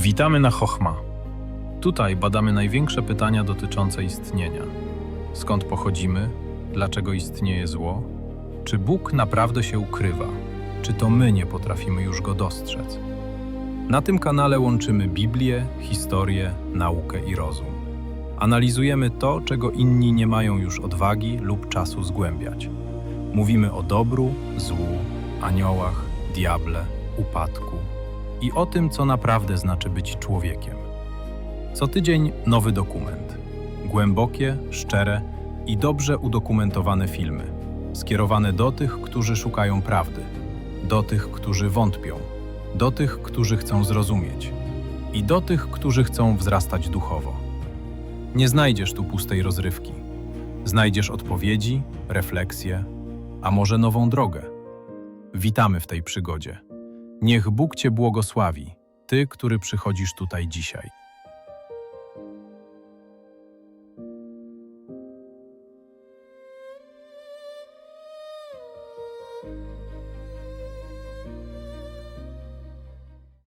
Witamy na Chochma. Tutaj badamy największe pytania dotyczące istnienia. Skąd pochodzimy? Dlaczego istnieje zło? Czy Bóg naprawdę się ukrywa? Czy to my nie potrafimy już go dostrzec? Na tym kanale łączymy Biblię, historię, naukę i rozum. Analizujemy to, czego inni nie mają już odwagi lub czasu zgłębiać. Mówimy o dobru, złu, aniołach, diable, upadku i o tym, co naprawdę znaczy być człowiekiem. Co tydzień nowy dokument. Głębokie, szczere i dobrze udokumentowane filmy, skierowane do tych, którzy szukają prawdy, do tych, którzy wątpią, do tych, którzy chcą zrozumieć i do tych, którzy chcą wzrastać duchowo. Nie znajdziesz tu pustej rozrywki. Znajdziesz odpowiedzi, refleksje, a może nową drogę. Witamy w tej przygodzie. Niech Bóg Cię błogosławi, Ty, który przychodzisz tutaj dzisiaj.